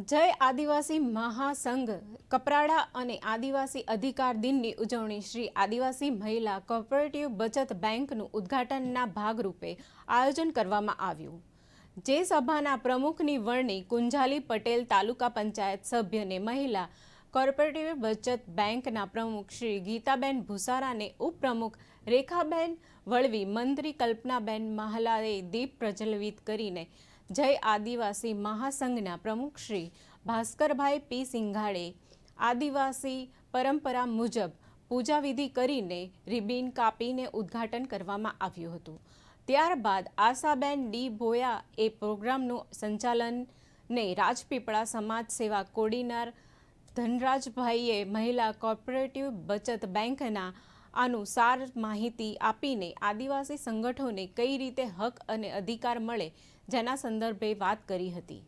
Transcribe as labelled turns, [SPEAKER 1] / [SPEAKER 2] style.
[SPEAKER 1] જય આદિવાસી મહાસંઘ, કપરાડા અને આદિવાસી અધિકાર દિનની ઉજવણી શ્રી આદિવાસી મહિલા કોઓપરેટિવ બચત બેંકનું ઉદ્ઘાટનના ભાગરૂપે આયોજન કરવામાં આવ્યું. જે સભાના પ્રમુખની વરણી કુંજાલી પટેલ તાલુકા પંચાયત સભ્યને મહિલા કોર્પોરેટિવ બચત બેંકના પ્રમુખ શ્રી ગીતાબેન ભુસારાને ઉપપ્રમુખ રેખાબેન વળવી મંત્રી કલ્પનાબેન મહાલાએ દીપ પ્રજ્વલિત કરીને જય આદિવાસી મહાસંઘના પ્રમુખ શ્રી ભાસ્કરભાઈ પી સિંઘાડે આદિવાસી પરંપરા મુજબ પૂજાવિધિ કરીને રિબીન કાપીને ઉદ્ઘાટન કરવામાં આવ્યું હતું. ત્યારબાદ આશાબેન ડી ભોયા એ પ્રોગ્રામનું સંચાલન ને રાજપીપળા સમાજ સેવા કોડીનાર ધનરાજભાઈએ મહિલા કોર્પોરેટિવ બચત બેંકના અનુસાર માહિતી આપીને આદિવાસી સંગઠનોને કઈ રીતે હક અને અધિકાર મળે, જેના સંદર્ભે વાત કરી હતી.